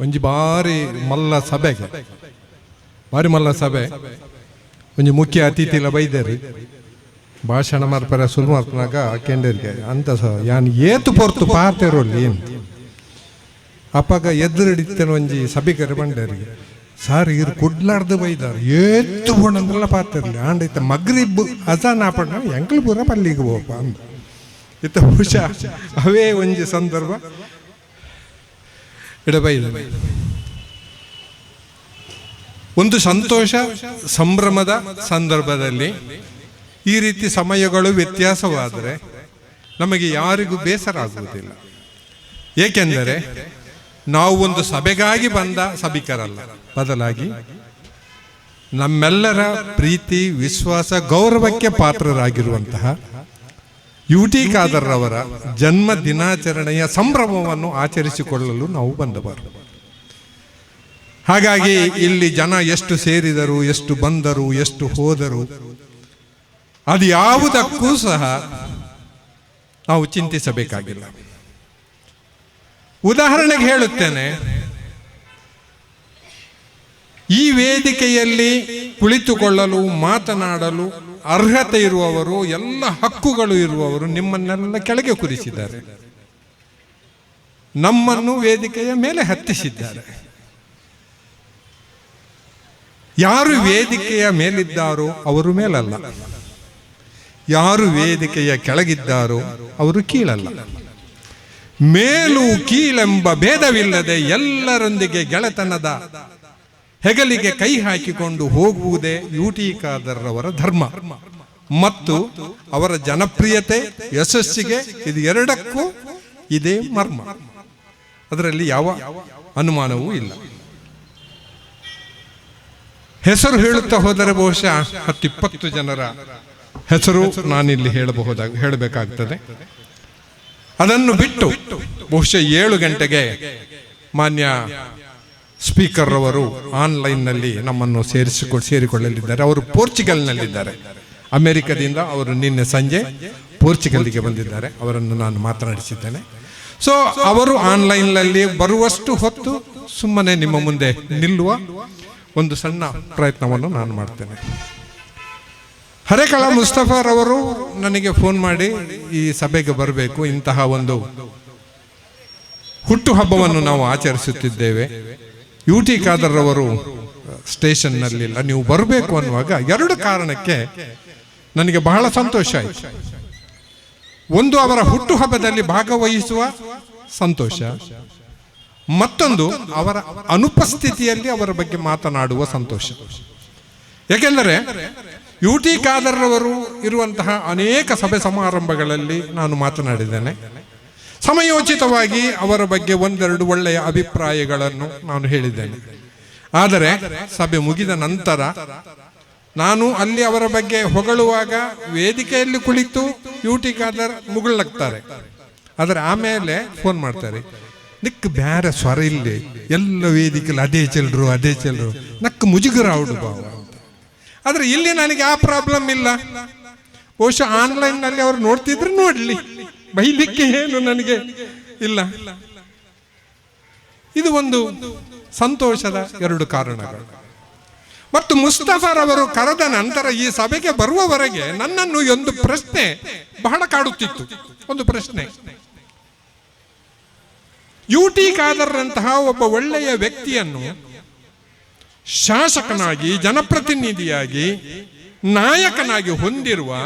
ಒಂಜಿ ಬಾರಿ ಮಲ್ಲ ಸಭೆಗೆ. ಬಾರಿ ಮಲ್ಲ ಸಭೆ. ಒಂಜಿ ಮುಖ್ಯ ಅತಿಥಿಲ ಬೈದೇರಿ. ಭಾಷಣ ಮಾರ್ಪರ ಸುಲ್ ಮಾರ್ಪನಾಗ ಕೆಂಡರಿಗೆ. ಅಂತ ಸ ಯಾನ್ ಏತು ಪೊರ್ತು ಪಾತೆರೋಲ್ಲಿ ಅಪ್ಪಾಗ ಎದುರಡಿತ್ತೇನೆ ಒಂಜಿ ಸಭಿಕರು ಬಂಡರಿಗೆ. ಸಾರ್ ಇರು ಕುಡ್ಲಾರ್ದು ಬೈದಾರ. ಏತು ಬಣ್ಣಂದ್ರೆಲ್ಲ ಪಾತಿರ್ಲಿ ಆಂಡೈತೆ ಮಗ್ರಿಬ್ ಅಜಾನ್ ಆಪಣ್ಣ ಎಂಕಲ್ ಪೂರ ಪಲ್ಲಿಗೆ ಹೋಗಪ್ಪ ಅಂದ. ಇತ್ತ ಹುಷಾ, ಅವೇ ಒಂಜಿ ಸಂದರ್ಭ. ಇಡಬೈದ ಒಂದು ಸಂತೋಷ, ಸಂಭ್ರಮದ ಸಂದರ್ಭದಲ್ಲಿ ಈ ರೀತಿ ಸಮಯಗಳು ವ್ಯತ್ಯಾಸವಾದರೆ ನಮಗೆ ಯಾರಿಗೂ ಬೇಸರ ಆಗುವುದಿಲ್ಲ ಏಕೆಂದರೆ ನಾವು ಒಂದು ಸಭೆಗಾಗಿ ಬಂದ ಸಭಿಕರಲ್ಲ. ಬದಲಾಗಿ ನಮ್ಮೆಲ್ಲರ ಪ್ರೀತಿ, ವಿಶ್ವಾಸ, ಗೌರವಕ್ಕೆ ಪಾತ್ರರಾಗಿರುವಂತಹ ಯು ಟಿ ಖಾದರ್ ಅವರ ಜನ್ಮ ದಿನಾಚರಣೆಯ ಸಂಭ್ರಮವನ್ನು ಆಚರಿಸಿಕೊಳ್ಳಲು ನಾವು ಬಂದವರು. ಹಾಗಾಗಿ ಇಲ್ಲಿ ಜನ ಎಷ್ಟು ಸೇರಿದರು, ಎಷ್ಟು ಬಂದರು, ಎಷ್ಟು ಹೋದರು, ಅದು ಯಾವುದಕ್ಕೂ ಸಹ ನಾವು ಚಿಂತಿಸಬೇಕಾಗಿಲ್ಲ. ಉದಾಹರಣೆಗೆ ಹೇಳುತ್ತೇನೆ ಈ ವೇದಿಕೆಯಲ್ಲಿ ಕುಳಿತುಕೊಳ್ಳಲು, ಮಾತನಾಡಲು ಅರ್ಹತೆ ಇರುವವರು, ಎಲ್ಲ ಹಕ್ಕುಗಳು ಇರುವವರು ನಿಮ್ಮನ್ನೆಲ್ಲ ಕೆಳಗೆ ಕುರಿಸಿದ್ದಾರೆ ನಮ್ಮನ್ನು ವೇದಿಕೆಯ ಮೇಲೆ ಹತ್ತಿಸಿದ್ದಾರೆ. ಯಾರು ವೇದಿಕೆಯ ಮೇಲಿದ್ದಾರೋ ಅವರು ಮೇಲಲ್ಲ. ಯಾರು ವೇದಿಕೆಯ ಕೆಳಗಿದ್ದಾರೋ ಅವರು ಕೀಳಲ್ಲ. ಮೇಲು ಕೀಳೆಂಬ ಭೇದವಿಲ್ಲದೆ ಎಲ್ಲರೊಂದಿಗೆ ಗೆಳೆತನದ ಹೆಗಲಿಗೆ ಕೈ ಹಾಕಿಕೊಂಡು ಹೋಗುವುದೇ ಅವರ ಧರ್ಮ. ಮತ್ತು ಅವರ ಜನಪ್ರಿಯತೆ ಯಶಸ್ಸಿಗೆ ಇದು ಎರಡಕ್ಕೂ ಇದೇ ಮರ್ಮ. ಅದರಲ್ಲಿ ಯಾವ ಅನುಮಾನವೂ ಇಲ್ಲ. ಹೆಸರು ಹೇಳುತ್ತಾ ಹೋದರೆ ಬಹುಶಃ ಹತ್ತಿಪ್ಪತ್ತು ಜನರ ಹೆಸರು ನಾನಿಲ್ಲಿ ಹೇಳಬಹುದಾಗ ಹೇಳಬೇಕಾಗ್ತದೆ. ಅದನ್ನು ಬಿಟ್ಟು ಬಹುಶಃ ಏಳು ಗಂಟೆಗೆ ಮಾನ್ಯ ಸ್ಪೀಕರ್ ಅವರು ಆನ್ಲೈನ್ನಲ್ಲಿ ನಮ್ಮನ್ನು ಸೇರಿಸಿಕೊಂಡು ಸೇರಿಕೊಳ್ಳಲಿದ್ದಾರೆ. ಅವರು ಪೋರ್ಚುಗಲ್ನಲ್ಲಿದ್ದಾರೆ. ಅಮೆರಿಕದಿಂದ ಅವರು ನಿನ್ನೆ ಸಂಜೆ ಪೋರ್ಚುಗಲ್ಗೆ ಬಂದಿದ್ದಾರೆ. ಅವರನ್ನು ನಾನು ಮಾತನಾಡಿಸಿದ್ದೇನೆ. ಸೊ ಅವರು ಆನ್ಲೈನ್ನಲ್ಲಿ ಬರುವಷ್ಟು ಹೊತ್ತು ಸುಮ್ಮನೆ ನಿಮ್ಮ ಮುಂದೆ ನಿಲ್ಲುವ ಒಂದು ಸಣ್ಣ ಪ್ರಯತ್ನವನ್ನು ನಾನು ಮಾಡ್ತೇನೆ. ಹರೇಕಳ ಮುಸ್ತಫಾರವರು ನನಗೆ ಫೋನ್ ಮಾಡಿ ಈ ಸಭೆಗೆ ಬರಬೇಕು. ಇಂತಹ ಒಂದು ಹುಟ್ಟುಹಬ್ಬವನ್ನು ನಾವು ಆಚರಿಸುತ್ತಿದ್ದೇವೆ. ಯು ಟಿ ಅವರು ಸ್ಟೇಷನ್ನಲ್ಲಿಲ್ಲ. ನೀವು ಬರಬೇಕು ಅನ್ನುವಾಗ ಎರಡು ಕಾರಣಕ್ಕೆ ನನಗೆ ಬಹಳ ಸಂತೋಷ ಆಯಿತು. ಒಂದು, ಅವರ ಹುಟ್ಟುಹಬ್ಬದಲ್ಲಿ ಭಾಗವಹಿಸುವ ಸಂತೋಷ. ಮತ್ತೊಂದು, ಅವರ ಅನುಪಸ್ಥಿತಿಯಲ್ಲಿ ಅವರ ಬಗ್ಗೆ ಮಾತನಾಡುವ ಸಂತೋಷ. ಯಾಕೆಂದರೆ ಯು ಟಿ ಖಾದರ್ ಅವರು ಇರುವಂತಹ ಅನೇಕ ಸಭೆ ಸಮಾರಂಭಗಳಲ್ಲಿ ನಾನು ಮಾತನಾಡಿದ್ದೇನೆ. ಸಮಯೋಚಿತವಾಗಿ ಅವರ ಬಗ್ಗೆ ಒಂದೆರಡು ಒಳ್ಳೆಯ ಅಭಿಪ್ರಾಯಗಳನ್ನು ನಾನು ಹೇಳಿದ್ದೇನೆ. ಆದರೆ ಸಭೆ ಮುಗಿದ ನಂತರ ನಾನು ಅಲ್ಲಿ ಅವರ ಬಗ್ಗೆ ಹೊಗಳುವಾಗ ವೇದಿಕೆಯಲ್ಲಿ ಕುಳಿತು ಯು ಟಿ ಖಾದರ್ ಮುಗುಳ್ಲಾಗ್ತಾರೆ ಆದರೆ ಆಮೇಲೆ ಫೋನ್ ಮಾಡ್ತಾರೆ. ನಿಕ್ ಬೇರೆ ಸ್ವರ ಇಲ್ಲಿ. ಎಲ್ಲ ವೇದಿಕೆಯಲ್ಲಿ ಅದೇ ಚೆಲ್ರು ಅದೇ ಚೆಲ್ರು. ನಕ್ಕ ಮುಜುಗರ ಅಂತ. ಆದ್ರೆ ಇಲ್ಲಿ ನನಗೆ ಆ ಪ್ರಾಬ್ಲಮ್ ಇಲ್ಲ. ಬಹುಶಃ ಆನ್ಲೈನ್ನಲ್ಲಿ ಅವರು ನೋಡ್ತಿದ್ರು ನೋಡ್ಲಿ. ಬೈಲಿಕ್ಕೆ ಏನು ನನಗೆ ಇಲ್ಲ. ಇದು ಒಂದು ಸಂತೋಷದ ಎರಡು ಕಾರಣಗಳು. ಮತ್ತು ಮುಸ್ತಫರ್ ಅವರು ಕರೆದ ನಂತರ ಈ ಸಭೆಗೆ ಬರುವವರೆಗೆ ನನ್ನನ್ನು ಒಂದು ಪ್ರಶ್ನೆ ಬಹಳ ಕಾಡುತ್ತಿತ್ತು. ಒಂದು ಪ್ರಶ್ನೆ. ಯು ಟಿ ಖಾದರ್ರಂತಹ ಒಬ್ಬ ಒಳ್ಳೆಯ ವ್ಯಕ್ತಿಯನ್ನು ಶಾಸಕನಾಗಿ, ಜನಪ್ರತಿನಿಧಿಯಾಗಿ, ನಾಯಕನಾಗಿ ಹೊಂದಿರುವ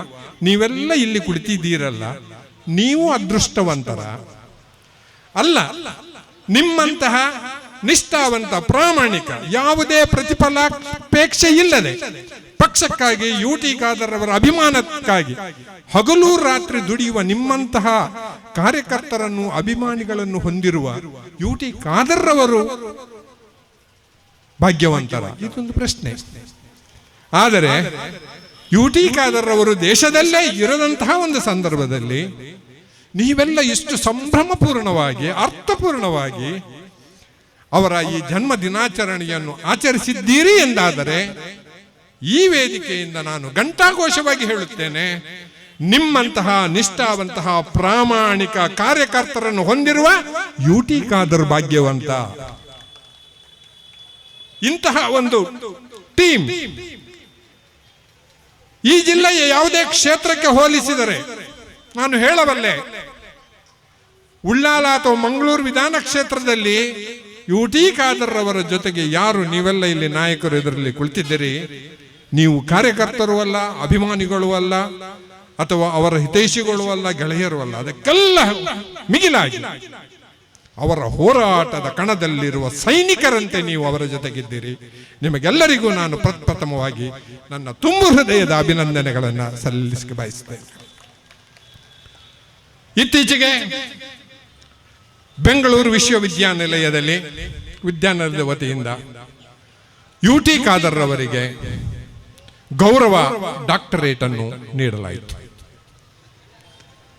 ನೀವೆಲ್ಲ ಇಲ್ಲಿ ಕುಳಿತಿದ್ದೀರಲ್ಲ? ನೀವು ಅದೃಷ್ಟವಂತರ. ಅಲ್ಲ, ನಿಮ್ಮಂತಹ ನಿಷ್ಠಾವಂತ ಪ್ರಾಮಾಣಿಕ ಯಾವುದೇ ಪ್ರತಿಫಲಾಪೇಕ್ಷೆ ಇಲ್ಲದೆ ಪಕ್ಷಕ್ಕಾಗಿ ಯು ಟಿ ಖಾದರ್ ಅವರ ಅಭಿಮಾನಕ್ಕಾಗಿ ಹಗಲು ರಾತ್ರಿ ದುಡಿಯುವ ನಿಮ್ಮಂತಹ ಕಾರ್ಯಕರ್ತರನ್ನು, ಅಭಿಮಾನಿಗಳನ್ನು ಹೊಂದಿರುವ ಯು ಟಿ ಖಾದರ್ ಅವರು ಭಾಗ್ಯವಂತರ. ಇದೊಂದು ಪ್ರಶ್ನೆ. ಆದರೆ ಯು ಟಿ ಖಾದರ್ ಅವರು ದೇಶದಲ್ಲೇ ಇರದಂತಹ ಒಂದು ಸಂದರ್ಭದಲ್ಲಿ ನೀವೆಲ್ಲ ಇಷ್ಟು ಸಂಭ್ರಮಪೂರ್ಣವಾಗಿ, ಅರ್ಥಪೂರ್ಣವಾಗಿ ಅವರ ಈ ಜನ್ಮ ದಿನಾಚರಣೆಯನ್ನು ಆಚರಿಸಿದ್ದೀರಿ ಎಂದಾದರೆ ಈ ವೇದಿಕೆಯಿಂದ ನಾನು ಘಂಟಾಘೋಷವಾಗಿ ಹೇಳುತ್ತೇನೆ, ನಿಮ್ಮಂತಹ ನಿಷ್ಠಾವಂತಹ ಪ್ರಾಮಾಣಿಕ ಕಾರ್ಯಕರ್ತರನ್ನು ಹೊಂದಿರುವ ಯು ಟಿ ಖಾದರ್ ಭಾಗ್ಯವಂತ. ಇಂತಹ ಒಂದು ಟೀಮ್ ಈ ಜಿಲ್ಲೆಯ ಯಾವುದೇ ಕ್ಷೇತ್ರಕ್ಕೆ ಹೋಲಿಸಿದರೆ ನಾನು ಹೇಳಬಲ್ಲೆ, ಉಳ್ಳಾಲ ಅಥವಾ ಮಂಗಳೂರು ವಿಧಾನ ಕ್ಷೇತ್ರದಲ್ಲಿ ಯು ಟಿ ಖಾದರ್ ಅವರ ಜೊತೆಗೆ ಯಾರು, ನೀವೆಲ್ಲ ಇಲ್ಲಿ ನಾಯಕರು ಇದರಲ್ಲಿ ಕುಳಿತಿದ್ದೀರಿ? ನೀವು ಕಾರ್ಯಕರ್ತರು ಅಲ್ಲ, ಅಭಿಮಾನಿಗಳು ಅಲ್ಲ, ಅಥವಾ ಅವರ ಹಿತೈಷಿಗಳು ಅಲ್ಲ, ಗೆಳೆಯರು ಅಲ್ಲ, ಅದಕ್ಕೆಲ್ಲ ಮಿಗಿಲಾಗಿ ಅವರ ಹೋರಾಟದ ಕಣದಲ್ಲಿರುವ ಸೈನಿಕರಂತೆ ನೀವು ಅವರ ಜೊತೆಗಿದ್ದೀರಿ. ನಿಮಗೆಲ್ಲರಿಗೂ ನಾನು ಪ್ರಪ್ರಥಮವಾಗಿ ನನ್ನ ತುಂಬು ಹೃದಯದ ಅಭಿನಂದನೆಗಳನ್ನು ಸಲ್ಲಿಸಕ್ಕೆ ಬಯಸ್ತೇನೆ. ಇತ್ತೀಚೆಗೆ ಬೆಂಗಳೂರು ವಿಶ್ವವಿದ್ಯಾನಿಲಯದಲ್ಲಿ ವಿದ್ಯಾನಿಲಯದ ವತಿಯಿಂದ ಯು ಟಿ ಖಾದರ್ ಅವರಿಗೆ ಗೌರವ ಡಾಕ್ಟರೇಟ್ ಅನ್ನು ನೀಡಲಾಯಿತು.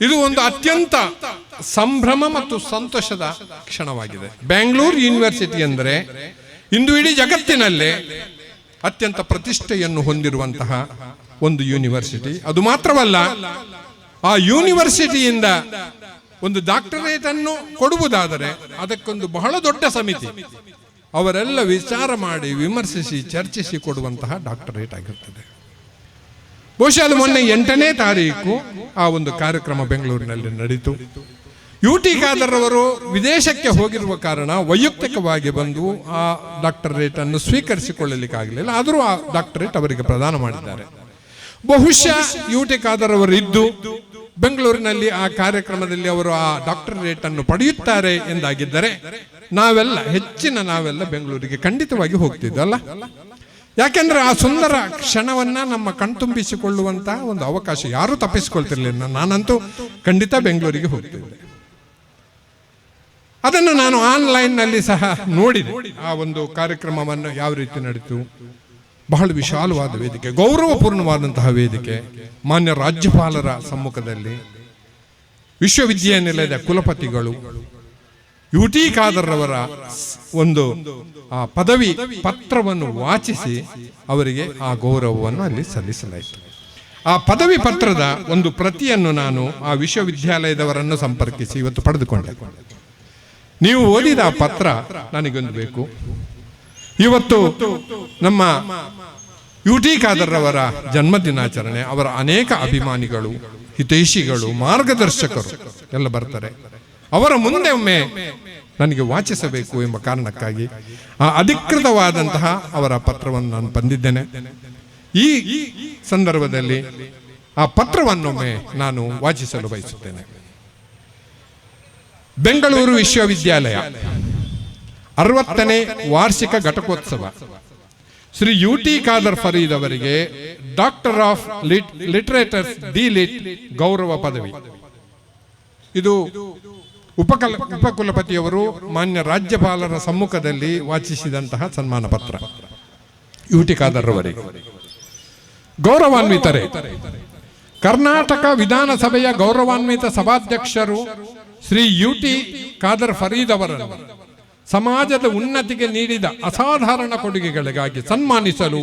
ಇದು ಒಂದು ಅತ್ಯಂತ ಸಂಭ್ರಮ ಮತ್ತು ಸಂತೋಷದ ಕ್ಷಣವಾಗಿದೆ. ಬೆಂಗಳೂರು ಯೂನಿವರ್ಸಿಟಿ ಅಂದರೆ ಇಂದು ಇಡೀ ಜಗತ್ತಿನಲ್ಲೇ ಅತ್ಯಂತ ಪ್ರತಿಷ್ಠೆಯನ್ನು ಹೊಂದಿರುವಂತಹ ಒಂದು ಯೂನಿವರ್ಸಿಟಿ. ಅದು ಮಾತ್ರವಲ್ಲ, ಆ ಯೂನಿವರ್ಸಿಟಿಯಿಂದ ಒಂದು ಡಾಕ್ಟರೇಟ್ ಅನ್ನು ಕೊಡುವುದಾದರೆ ಅದಕ್ಕೊಂದು ಬಹಳ ದೊಡ್ಡ ಸಮಿತಿ. ಅವರೆಲ್ಲ ವಿಚಾರ ಮಾಡಿ, ವಿಮರ್ಶಿಸಿ, ಚರ್ಚಿಸಿ ಕೊಡುವಂತಹ ಡಾಕ್ಟರೇಟ್ ಆಗಿರ್ತದೆ. ಬಹುಶಃ ಅದು ಮೊನ್ನೆ ಎಂಟನೇ ತಾರೀಕು ಆ ಒಂದು ಕಾರ್ಯಕ್ರಮ ಬೆಂಗಳೂರಿನಲ್ಲಿ ನಡೀತು. ಯು ಟಿ ಖಾದರ್ ಅವರು ವಿದೇಶಕ್ಕೆ ಹೋಗಿರುವ ಕಾರಣ ವೈಯಕ್ತಿಕವಾಗಿ ಬಂದು ಆ ಡಾಕ್ಟರೇಟ್ ಅನ್ನು ಸ್ವೀಕರಿಸಿಕೊಳ್ಳಲಿಕ್ಕಾಗಲಿಲ್ಲ. ಆದರೂ ಆ ಡಾಕ್ಟರೇಟ್ ಅವರಿಗೆ ಪ್ರದಾನ ಮಾಡಿದ್ದಾರೆ. ಬಹುಶಃ ಯು ಟಿ ಖಾದರ್ ಅವರು ಇದ್ದು ಬೆಂಗಳೂರಿನಲ್ಲಿ ಆ ಕಾರ್ಯಕ್ರಮದಲ್ಲಿ ಅವರು ಆ ಡಾಕ್ಟರೇಟ್ ಅನ್ನು ಪಡೆಯುತ್ತಾರೆ ಎಂದಾಗಿದ್ದರೆ ನಾವೆಲ್ಲ, ಹೆಚ್ಚಿನ ನಾವೆಲ್ಲ ಬೆಂಗಳೂರಿಗೆ ಖಂಡಿತವಾಗಿ ಹೋಗ್ತಿದ್ದಲ್ಲ ಯಾಕೆಂದ್ರೆ ಆ ಸುಂದರ ಕ್ಷಣವನ್ನ ನಮ್ಮ ಕಣ್ತುಂಬಿಸಿಕೊಳ್ಳುವಂತಹ ಒಂದು ಅವಕಾಶ ಯಾರೂ ತಪ್ಪಿಸಿಕೊಳ್ತಿರ್ಲಿಲ್ಲ. ನಾನಂತೂ ಖಂಡಿತ ಬೆಂಗಳೂರಿಗೆ ಹೋಗ್ತಿದ್ದೆ. ಅದನ್ನು ನಾನು ಆನ್ಲೈನ್ನಲ್ಲಿ ಸಹ ನೋಡಿದೆ. ಆ ಒಂದು ಕಾರ್ಯಕ್ರಮವನ್ನು ಯಾವ ರೀತಿ ನಡೀತು ಬಹಳ ವಿಶಾಲವಾದ ವೇದಿಕೆ, ಗೌರವಪೂರ್ಣವಾದಂತಹ ವೇದಿಕೆ, ಮಾನ್ಯ ರಾಜ್ಯಪಾಲರ ಸಮ್ಮುಖದಲ್ಲಿ. ವಿಶ್ವವಿದ್ಯಾನಿಲಯದ ಕುಲಪತಿಗಳು ಯು ಟಿ ಖಾದರ್ ಅವರ ಒಂದು, ಆ ಪದವಿ ಪತ್ರವನ್ನು ವಾಚಿಸಿ ಅವರಿಗೆ ಆ ಗೌರವವನ್ನು ಅಲ್ಲಿ ಸಲ್ಲಿಸಲಾಯಿತು. ಆ ಪದವಿ ಪತ್ರದ ಒಂದು ಪ್ರತಿಯನ್ನು ನಾನು ಆ ವಿಶ್ವವಿದ್ಯಾಲಯದವರನ್ನು ಸಂಪರ್ಕಿಸಿ ಇವತ್ತು ಪಡೆದುಕೊಂಡೆ. ನೀವು ಓದಿದ ಆ ಪತ್ರ ನನಗೊಂದು ಬೇಕು. ಇವತ್ತು ನಮ್ಮ ಯು ಟಿ ಖಾದರ್ ಅವರ ಜನ್ಮದಿನಾಚರಣೆ, ಅವರ ಅನೇಕ ಅಭಿಮಾನಿಗಳು, ಹಿತೈಷಿಗಳು, ಮಾರ್ಗದರ್ಶಕರು ಎಲ್ಲ ಬರ್ತಾರೆ. ಅವರ ಮುಂದೆ ಒಮ್ಮೆ ನನಗೆ ವಾಚಿಸಬೇಕು ಎಂಬ ಕಾರಣಕ್ಕಾಗಿ, ಆ ಅಧಿಕೃತವಾದಂತಹ ಅವರ ಪತ್ರವನ್ನು ನಾನು ಬಂದಿದ್ದೇನೆ. ಈ ಸಂದರ್ಭದಲ್ಲಿ ಆ ಪತ್ರವನ್ನೊಮ್ಮೆ ನಾನು ವಾಚಿಸಲು ಬಯಸುತ್ತೇನೆ. ಬೆಂಗಳೂರು ವಿಶ್ವವಿದ್ಯಾಲಯ, ಅರವತ್ತನೇ ವಾರ್ಷಿಕ ಘಟಕೋತ್ಸವ. ಶ್ರೀ ಯು ಟಿ ಖಾದರ್ ಫರೀದ್ ಅವರಿಗೆ doctor of literatures D Lit ಗೌರವ ಪದವಿ. ಇದು ಉಪಕಲ, ಉಪಕುಲಪತಿಯವರು ಮಾನ್ಯ ರಾಜ್ಯಪಾಲರ ಸಮ್ಮುಖದಲ್ಲಿ ವಾಚಿಸಿದಂತಹ ಸನ್ಮಾನ ಪತ್ರ ಯುಟಿ ಖಾದರ್ ಗೌರವಾನ್ವಿತರೆ, ಕರ್ನಾಟಕ ವಿಧಾನಸಭೆಯ ಗೌರವಾನ್ವಿತ ಸಭಾಧ್ಯಕ್ಷರು ಶ್ರೀ ಯು ಟಿ ಖಾದರ್ ಫರೀದ್ ಅವರನ್ನು ಸಮಾಜದ ಉನ್ನತಿಗೆ ನೀಡಿದ ಅಸಾಧಾರಣ ಕೊಡುಗೆಗಳಿಗಾಗಿ ಸನ್ಮಾನಿಸಲು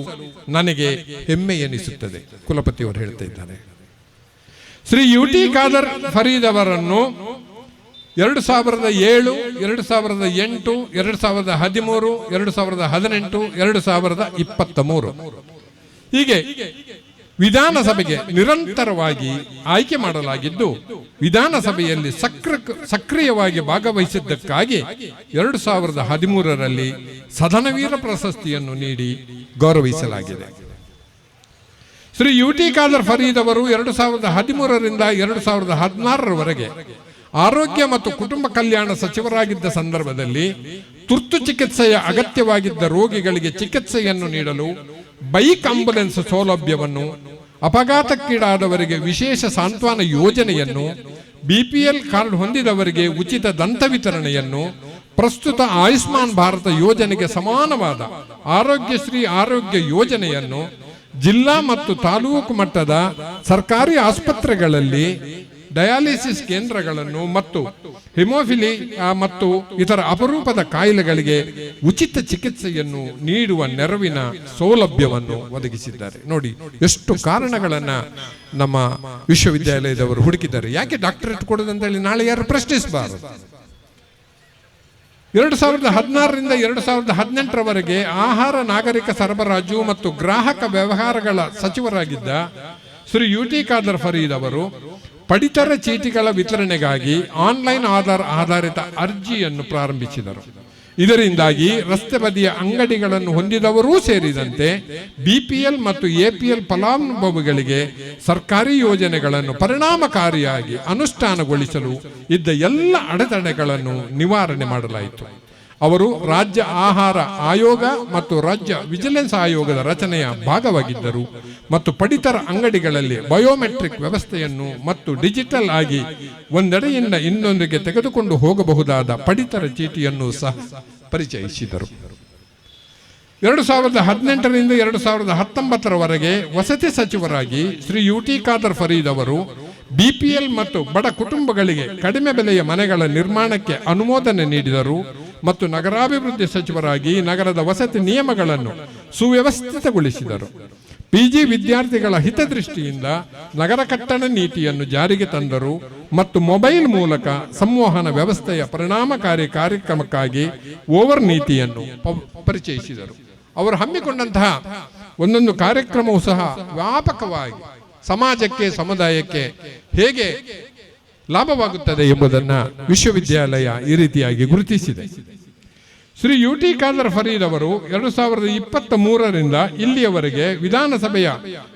ನನಗೆ ಹೆಮ್ಮೆ ಎನಿಸುತ್ತದೆ, ಕುಲಪತಿಯವರು ಹೇಳ್ತಾ ಇದ್ದಾರೆ. ಶ್ರೀ ಯು ಟಿ ಖಾದರ್ ಫರೀದ್ ಅವರನ್ನು ಎರಡು ಸಾವಿರದ ಏಳು, ಎರಡು ಸಾವಿರದ ಎಂಟು, ಎರಡು ಸಾವಿರದ ಹದಿಮೂರು, ಎರಡು ಸಾವಿರದ ಹದಿನೆಂಟು, ಎರಡು ಸಾವಿರದ ಇಪ್ಪತ್ತ ಮೂರು ಹೀಗೆ ವಿಧಾನಸಭೆಗೆ ನಿರಂತರವಾಗಿ ಆಯ್ಕೆ ಮಾಡಲಾಗಿದ್ದು, ವಿಧಾನಸಭೆಯಲ್ಲಿ ಸಕ್ರ ಸಕ್ರಿಯವಾಗಿ ಭಾಗವಹಿಸಿದ್ದಕ್ಕಾಗಿ ಎರಡು ಸಾವಿರದ ಹದಿಮೂರರಲ್ಲಿ ಸದನವೀರ ಪ್ರಶಸ್ತಿಯನ್ನು ನೀಡಿ ಗೌರವಿಸಲಾಗಿದೆ. ಶ್ರೀ ಯು ಟಿ ಖಾದರ್ ಫರೀದ್ ಅವರು ಎರಡು ಸಾವಿರದ ಹದಿಮೂರರಿಂದ ಎರಡು ಸಾವಿರದ ಹದಿನಾರರವರೆಗೆ ಆರೋಗ್ಯ ಮತ್ತು ಕುಟುಂಬ ಕಲ್ಯಾಣ ಸಚಿವರಾಗಿದ್ದ ಸಂದರ್ಭದಲ್ಲಿ ತುರ್ತು ಚಿಕಿತ್ಸೆಯ ಅಗತ್ಯವಾಗಿದ್ದ ರೋಗಿಗಳಿಗೆ ಚಿಕಿತ್ಸೆಯನ್ನು ನೀಡಲು ಬೈಕ್ ಆಂಬುಲೆನ್ಸ್ ಸೌಲಭ್ಯವನ್ನು, ಅಪಘಾತಕ್ಕೀಡಾದವರಿಗೆ ವಿಶೇಷ ಸಾಂತ್ವನ ಯೋಜನೆಯನ್ನು, ಬಿಪಿಎಲ್ ಕಾರ್ಡ್ ಹೊಂದಿದವರಿಗೆ ಉಚಿತ ದಂತ ವಿತರಣೆಯನ್ನು, ಪ್ರಸ್ತುತ ಆಯುಷ್ಮಾನ್ ಭಾರತ ಯೋಜನೆಗೆ ಸಮಾನವಾದ ಆರೋಗ್ಯಶ್ರೀ ಆರೋಗ್ಯ ಯೋಜನೆಯನ್ನು ಜಿಲ್ಲಾ ಮತ್ತು ತಾಲೂಕು ಮಟ್ಟದ ಸರ್ಕಾರಿ ಆಸ್ಪತ್ರೆಗಳಲ್ಲಿ ಡಯಾಲಿಸಿಸ್ ಕೇಂದ್ರಗಳನ್ನು ಮತ್ತು ಹಿಮೋಫಿಲಿ ಮತ್ತು ಇತರ ಅಪರೂಪದ ಕಾಯಿಲೆಗಳಿಗೆ ಉಚಿತ ಚಿಕಿತ್ಸೆಯನ್ನು ನೀಡುವ ನೆರವಿನ ಸೌಲಭ್ಯವನ್ನು ಒದಗಿಸಿದ್ದಾರೆ. ನೋಡಿ, ಎಷ್ಟು ಕಾರಣಗಳನ್ನ ನಮ್ಮ ವಿಶ್ವವಿದ್ಯಾಲಯದವರು ಹುಡುಕಿದ್ದಾರೆ. ಯಾಕೆ ಡಾಕ್ಟರೇಟ್ ಕೊಡೋದಂತೇಳಿ ನಾಳೆ ಯಾರು ಪ್ರಶ್ನಿಸಬಾರದು? ಎರಡು ಸಾವಿರದ ಹದಿನಾರರಿಂದ ಎರಡು ಸಾವಿರದ ಹದಿನೆಂಟರವರೆಗೆ ಆಹಾರ, ನಾಗರಿಕ ಸರಬರಾಜು ಮತ್ತು ಗ್ರಾಹಕ ವ್ಯವಹಾರಗಳ ಸಚಿವರಾಗಿದ್ದ ಶ್ರೀ ಯು ಟಿ ಖಾದರ್ ಫರೀದ್ ಅವರು ಪಡಿತರ ಚೀಟಿಗಳ ವಿತರಣೆಗಾಗಿ ಆನ್ಲೈನ್ ಆಧಾರ್ ಆಧಾರಿತ ಅರ್ಜಿಯನ್ನು ಪ್ರಾರಂಭಿಸಿದರು. ಇದರಿಂದಾಗಿ ರಸ್ತೆ ಬದಿಯ ಅಂಗಡಿಗಳನ್ನು ಹೊಂದಿದವರೂ ಸೇರಿದಂತೆ ಬಿಪಿಎಲ್ ಮತ್ತು ಎಪಿಎಲ್ ಫಲಾನುಭವಿಗಳಿಗೆ ಸರ್ಕಾರಿ ಯೋಜನೆಗಳನ್ನು ಪರಿಣಾಮಕಾರಿಯಾಗಿ ಅನುಷ್ಠಾನಗೊಳಿಸಲು ಇದ್ದ ಎಲ್ಲ ಅಡೆತಡೆಗಳನ್ನು ನಿವಾರಣೆ ಮಾಡಲಾಯಿತು. ಅವರು ರಾಜ್ಯ ಆಹಾರ ಆಯೋಗ ಮತ್ತು ರಾಜ್ಯ ವಿಜಿಲೆನ್ಸ್ ಆಯೋಗದ ರಚನೆಯ ಭಾಗವಾಗಿದ್ದರು. ಮತ್ತು ಪಡಿತರ ಅಂಗಡಿಗಳಲ್ಲಿ ಬಯೋಮೆಟ್ರಿಕ್ ವ್ಯವಸ್ಥೆಯನ್ನು ಮತ್ತು ಡಿಜಿಟಲ್ ಆಗಿ ಒಂದೆಡೆಯಿಂದ ಇನ್ನೊಂದಿಗೆ ತೆಗೆದುಕೊಂಡು ಹೋಗಬಹುದಾದ ಪಡಿತರ ಚೀಟಿಯನ್ನು ಸಹ ಪರಿಚಯಿಸಿದರು. ಎರಡು ಸಾವಿರದ ಹದಿನೆಂಟರಿಂದ ಎರಡು ಸಾವಿರದ ಹತ್ತೊಂಬತ್ತರವರೆಗೆ ವಸತಿ ಸಚಿವರಾಗಿ ಶ್ರೀ ಯು ಟಿ ಖಾದರ್ ಫರೀದ್ ಅವರು ಬಿಪಿಎಲ್ ಮತ್ತು ಬಡ ಕುಟುಂಬಗಳಿಗೆ ಕಡಿಮೆ ಬೆಲೆಯ ಮನೆಗಳ ನಿರ್ಮಾಣಕ್ಕೆ ಅನುಮೋದನೆ ನೀಡಿದರು ಮತ್ತು ನಗರಾಭಿವೃದ್ಧಿ ಸಚಿವರಾಗಿ ನಗರದ ವಸತಿ ನಿಯಮಗಳನ್ನು ಸುವ್ಯವಸ್ಥಿತಗೊಳಿಸಿದರು. ಪಿಜಿ ವಿದ್ಯಾರ್ಥಿಗಳ ಹಿತದೃಷ್ಟಿಯಿಂದ ನಗರ ಕಟ್ಟಡ ನೀತಿಯನ್ನು ಜಾರಿಗೆ ತಂದರು ಮತ್ತು ಮೊಬೈಲ್ ಮೂಲಕ ಸಂವಹನ ವ್ಯವಸ್ಥೆಯ ಪರಿಣಾಮಕಾರಿ ಕಾರ್ಯಕ್ರಮಕ್ಕಾಗಿ ಓವರ್ ನೀತಿಯನ್ನು ಪರಿಚಯಿಸಿದರು. ಅವರು ಹಮ್ಮಿಕೊಂಡಂತಹ ಒಂದೊಂದು ಕಾರ್ಯಕ್ರಮವು ಸಹ ವ್ಯಾಪಕವಾಗಿ ಸಮಾಜಕ್ಕೆ, ಸಮುದಾಯಕ್ಕೆ ಹೇಗೆ ಲಾಭವಾಗುತ್ತದೆ ಎಂಬುದನ್ನು ವಿಶ್ವವಿದ್ಯಾಲಯ ಈ ರೀತಿಯಾಗಿ ಗುರುತಿಸಿದೆ. ಶ್ರೀ ಯು ಟಿ ಖಾದರ್ ಫರೀದ್ ಅವರು ಎರಡು ಸಾವಿರದ ಇಪ್ಪತ್ತ ಮೂರರಿಂದ ಇಲ್ಲಿಯವರೆಗೆ ವಿಧಾನಸಭೆಯ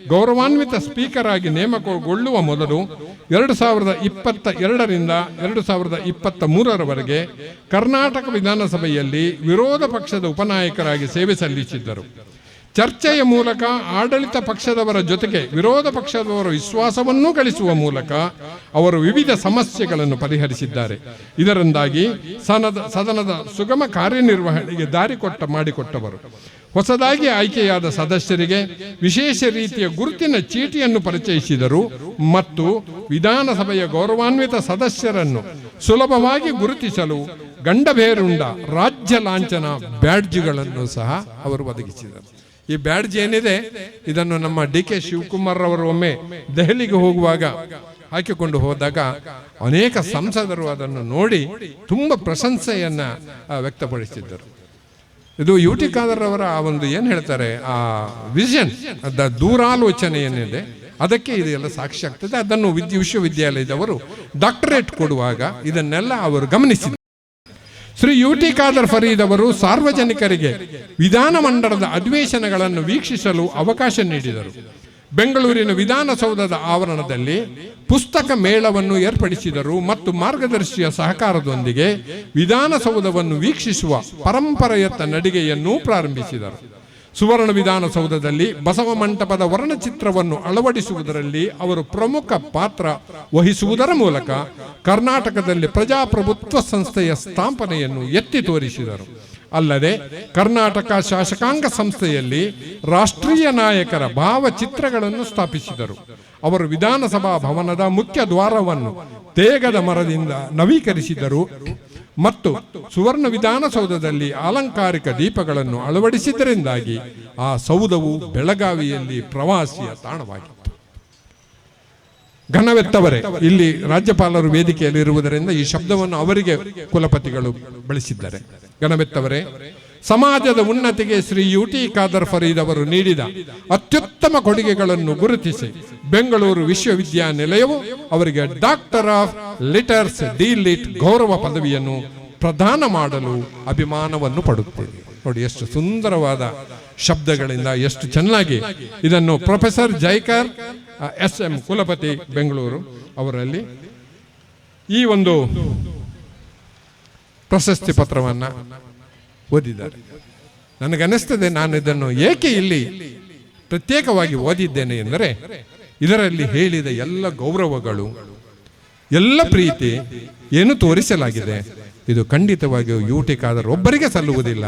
ಗೌರವಾನ್ವಿತ ಸ್ಪೀಕರ್ ಆಗಿ ನೇಮಕಗೊಳ್ಳುವ ಮೊದಲು ಎರಡು ಸಾವಿರದ ಇಪ್ಪತ್ತ ಎರಡರಿಂದ ಎರಡು ಸಾವಿರದ ಇಪ್ಪತ್ತ ಮೂರರವರೆಗೆ ಕರ್ನಾಟಕ ವಿಧಾನಸಭೆಯಲ್ಲಿ ವಿರೋಧ ಪಕ್ಷದ ಉಪನಾಯಕರಾಗಿ ಸೇವೆ ಸಲ್ಲಿಸಿದ್ದರು. ಚರ್ಚೆಯ ಮೂಲಕ ಆಡಳಿತ ಪಕ್ಷದವರ ಜೊತೆಗೆ ವಿರೋಧ ಪಕ್ಷದವರ ವಿಶ್ವಾಸವನ್ನೂ ಗಳಿಸುವ ಮೂಲಕ ಅವರು ವಿವಿಧ ಸಮಸ್ಯೆಗಳನ್ನು ಪರಿಹರಿಸಿದ್ದಾರೆ. ಇದರಿಂದಾಗಿ ಸನದ, ಸದನದ ಸುಗಮ ಕಾರ್ಯನಿರ್ವಹಣೆಗೆ ದಾರಿ ಕೊಟ್ಟ, ಮಾಡಿಕೊಟ್ಟವರು. ಹೊಸದಾಗಿ ಆಯ್ಕೆಯಾದ ಸದಸ್ಯರಿಗೆ ವಿಶೇಷ ರೀತಿಯ ಗುರುತಿನ ಚೀಟಿಯನ್ನು ಪರಿಚಯಿಸಿದರು ಮತ್ತು ವಿಧಾನಸಭೆಯ ಗೌರವಾನ್ವಿತ ಸದಸ್ಯರನ್ನು ಸುಲಭವಾಗಿ ಗುರುತಿಸಲು ಗಂಡಭೇರುಂಡ ರಾಜ್ಯ ಲಾಂಛನ ಬ್ಯಾಡ್ಜ್ಗಳನ್ನು ಸಹ ಅವರು ಒದಗಿಸಿದರು. ಈ ಬ್ಯಾಡ್ಜ್ ಏನಿದೆ ಇದನ್ನು ನಮ್ಮ ಡಿ ಕೆ ಶಿವಕುಮಾರ್ ಅವರು ಒಮ್ಮೆ ದೆಹಲಿಗೆ ಹೋಗುವಾಗ ಹಾಕಿಕೊಂಡು ಹೋದಾಗ ಅನೇಕ ಸಂಸದರು ಅದನ್ನು ನೋಡಿ ತುಂಬ ಪ್ರಶಂಸೆಯನ್ನ ವ್ಯಕ್ತಪಡಿಸಿದ್ದರು. ಇದು ಯು ಟಿ ಖಾದರ್ ಅವರ ಆ ಒಂದು ಏನು ಹೇಳ್ತಾರೆ, ಆ ವಿಷನ್, ಅದ ದೂರಾಲೋಚನೆ ಏನಿದೆ ಅದಕ್ಕೆ ಇದೆಲ್ಲ ಸಾಕ್ಷಿ ಆಗ್ತದೆ. ಅದನ್ನು ವಿದ್ಯು ವಿಶ್ವವಿದ್ಯಾಲಯದವರು ಡಾಕ್ಟರೇಟ್ ಕೊಡುವಾಗ ಇದನ್ನೆಲ್ಲ ಅವರು ಗಮನಿಸಿದರು ಶ್ರೀ ಯು ಟಿ ಖಾದರ್ ಫರೀದ್ ಅವರು ಸಾರ್ವಜನಿಕರಿಗೆ ವಿಧಾನಮಂಡಲದ ಅಧಿವೇಶನಗಳನ್ನು ವೀಕ್ಷಿಸಲು ಅವಕಾಶ ನೀಡಿದರು. ಬೆಂಗಳೂರಿನ ವಿಧಾನಸೌಧದ ಆವರಣದಲ್ಲಿ ಪುಸ್ತಕ ಮೇಳವನ್ನು ಏರ್ಪಡಿಸಿದರು ಮತ್ತು ಮಾರ್ಗದರ್ಶಿಯ ಸಹಕಾರದೊಂದಿಗೆ ವಿಧಾನಸೌಧವನ್ನು ವೀಕ್ಷಿಸುವ ಪರಂಪರೆಯತ್ತ ನಡಿಗೆಯನ್ನೂ ಪ್ರಾರಂಭಿಸಿದರು. ಸುವರ್ಣ ವಿಧಾನಸೌಧದಲ್ಲಿ ಬಸವ ಮಂಟಪದ ವರ್ಣಚಿತ್ರವನ್ನು ಅಳವಡಿಸುವುದರಲ್ಲಿ ಅವರು ಪ್ರಮುಖ ಪಾತ್ರ ವಹಿಸುವುದರ ಮೂಲಕ ಕರ್ನಾಟಕದಲ್ಲಿ ಪ್ರಜಾಪ್ರಭುತ್ವ ಸಂಸ್ಥೆಯ ಸ್ಥಾಪನೆಯನ್ನು ಎತ್ತಿ ತೋರಿಸಿದರು. ಅಲ್ಲದೆ ಕರ್ನಾಟಕ ಶಾಸಕಾಂಗ ಸಂಸ್ಥೆಯಲ್ಲಿ ರಾಷ್ಟ್ರೀಯ ನಾಯಕರ ಭಾವಚಿತ್ರಗಳನ್ನು ಸ್ಥಾಪಿಸಿದರು. ಅವರು ವಿಧಾನಸಭಾ ಭವನದ ಮುಖ್ಯ ದ್ವಾರವನ್ನು ತೇಗದ ಮರದಿಂದ ನವೀಕರಿಸಿದರು. ಮತ್ತು ಸುವರ್ಣ ವಿಧಾನಸೌಧದಲ್ಲಿ ಅಲಂಕಾರಿಕ ದೀಪಗಳನ್ನು ಅಳವಡಿಸಿದ್ದರಿಂದಾಗಿ ಆ ಸೌಧವು ಬೆಳಗಾವಿಯಲ್ಲಿ ಪ್ರವಾಸಿಯ ತಾಣವಾಗಿತ್ತು. ಘನವೆತ್ತವರೇ, ಇಲ್ಲಿ ರಾಜ್ಯಪಾಲರು ವೇದಿಕೆಯಲ್ಲಿ ಇರುವುದರಿಂದ ಈ ಶಬ್ದವನ್ನು ಅವರಿಗೆ ಕುಲಪತಿಗಳು ಬಳಸಿದ್ದಾರೆ. ಘನವೆತ್ತವರೇ ಸಮಾಜದ ಉನ್ನತಿಗೆ ಶ್ರೀ ಯು ಟಿ ಖಾದರ್ ಫರೀದ್ ಅವರು ನೀಡಿದ ಅತ್ಯುತ್ತಮ ಕೊಡುಗೆಗಳನ್ನು ಗುರುತಿಸಿ ಬೆಂಗಳೂರು ವಿಶ್ವವಿದ್ಯಾನಿಲಯವು ಅವರಿಗೆ doctor of letters D Lit ಗೌರವ ಪದವಿಯನ್ನು ಪ್ರದಾನ ಮಾಡಲು ಅಭಿಮಾನವನ್ನು ಪಡುತ್ತೇವೆ ನೋಡಿ ಎಷ್ಟು ಸುಂದರವಾದ ಶಬ್ದಗಳಿಂದ ಎಷ್ಟು ಚೆನ್ನಾಗಿ ಇದನ್ನು ಪ್ರೊಫೆಸರ್ ಜೈಕರ್ ಎಸ್ ಎಂ ಕುಲಪತಿ ಬೆಂಗಳೂರು ಅವರಲ್ಲಿ ಈ ಒಂದು ಪ್ರಶಸ್ತಿ ಪತ್ರವನ್ನು ಓದಿದ್ದಾರೆ. ನನಗನ್ನಿಸ್ತದೆ ನಾನು ಇದನ್ನು ಏಕೆ ಇಲ್ಲಿ ಪ್ರತ್ಯೇಕವಾಗಿ ಓದಿದ್ದೇನೆ ಎಂದರೆ, ಇದರಲ್ಲಿ ಹೇಳಿದ ಎಲ್ಲ ಗೌರವಗಳು, ಎಲ್ಲ ಪ್ರೀತಿ ಏನು ತೋರಿಸಲಾಗಿದೆ, ಇದು ಖಂಡಿತವಾಗಿಯೂ ಯೂಟಿಕಾದರೂ ಒಬ್ಬರಿಗೆ ಸಲ್ಲುವುದಿಲ್ಲ.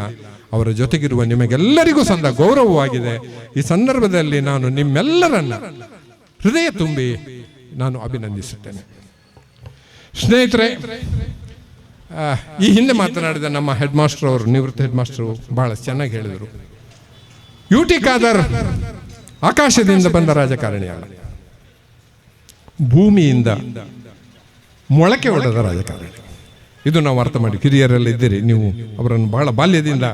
ಅವರ ಜೊತೆಗಿರುವ ನಿಮಗೆಲ್ಲರಿಗೂ ಸಂದ ಗೌರವವಾಗಿದೆ. ಈ ಸಂದರ್ಭದಲ್ಲಿ ನಾನು ನಿಮ್ಮೆಲ್ಲರನ್ನ ಹೃದಯ ತುಂಬಿ ನಾನು ಅಭಿನಂದಿಸುತ್ತೇನೆ. ಸ್ನೇಹಿತರೆ ಈ ಹಿಂದೆ ಮಾತನಾಡಿದ ನಮ್ಮ ಹೆಡ್ ಮಾಸ್ಟರ್ ಅವರು, ನಿವೃತ್ತ ಹೆಡ್ ಮಾಸ್ಟರ್ ಬಹಳ ಚೆನ್ನಾಗಿ ಹೇಳಿದರು. ಯು ಖಾದರ್ ಆಕಾಶದಿಂದ ಬಂದ ರಾಜಕಾರಣಿ ಅಲ್ಲ ಭೂಮಿಯಿಂದ ಮೊಳಕೆ ಹೊಡೆದ ರಾಜಕಾರಣಿ. ಇದು ನಾವು ಅರ್ಥ ಮಾಡಿ, ಹಿರಿಯರೆಲ್ಲ ಇದ್ದೀರಿ, ನೀವು ಅವರನ್ನು ಬಹಳ ಬಾಲ್ಯದಿಂದ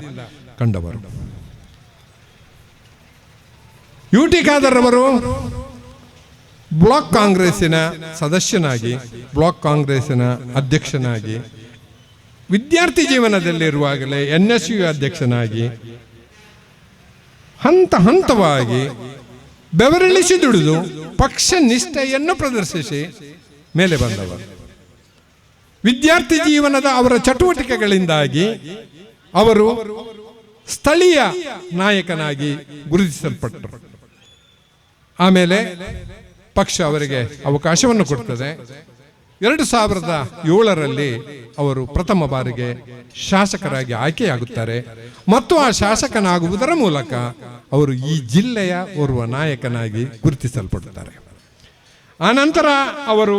ಕಂಡವರು. ಯು ಟಿ ಖಾದರ್ ಅವರು ಬ್ಲಾಕ್ ಕಾಂಗ್ರೆಸ್ಸಿನ ಸದಸ್ಯನಾಗಿ, ಬ್ಲಾಕ್ ಕಾಂಗ್ರೆಸ್ಸಿನ ಅಧ್ಯಕ್ಷನಾಗಿ ವಿದ್ಯಾರ್ಥಿ ಜೀವನದಲ್ಲಿರುವಾಗಲೇ ಎನ್ ಎಸ್ ಯು ಅಧ್ಯಕ್ಷನಾಗಿ ಹಂತ ಹಂತವಾಗಿ ಬೆವರಿಳಿಸಿ ದುಡಿದು ಪಕ್ಷ ನಿಷ್ಠೆಯನ್ನು ಪ್ರದರ್ಶಿಸಿ ಮೇಲೆ ಬಂದವರು ವಿದ್ಯಾರ್ಥಿ ಜೀವನದ ಅವರ ಚಟುವಟಿಕೆಗಳಿಂದಾಗಿ ಅವರು ಸ್ಥಳೀಯ ನಾಯಕನಾಗಿ ಗುರುತಿಸಲ್ಪಟ್ಟರು. ಆಮೇಲೆ ಪಕ್ಷ ಅವರಿಗೆ ಅವಕಾಶವನ್ನು ಕೊಡ್ತದೆ. ಎರಡು ಸಾವಿರದ ಏಳರಲ್ಲಿ ಅವರು ಪ್ರಥಮ ಬಾರಿಗೆ ಶಾಸಕರಾಗಿ ಆಯ್ಕೆಯಾಗುತ್ತಾರೆ. ಮತ್ತು ಆ ಶಾಸಕನಾಗುವುದರ ಮೂಲಕ ಅವರು ಈ ಜಿಲ್ಲೆಯ ಓರ್ವ ನಾಯಕನಾಗಿ ಗುರುತಿಸಲ್ಪಡುತ್ತಾರೆ. ಆನಂತರ ಅವರು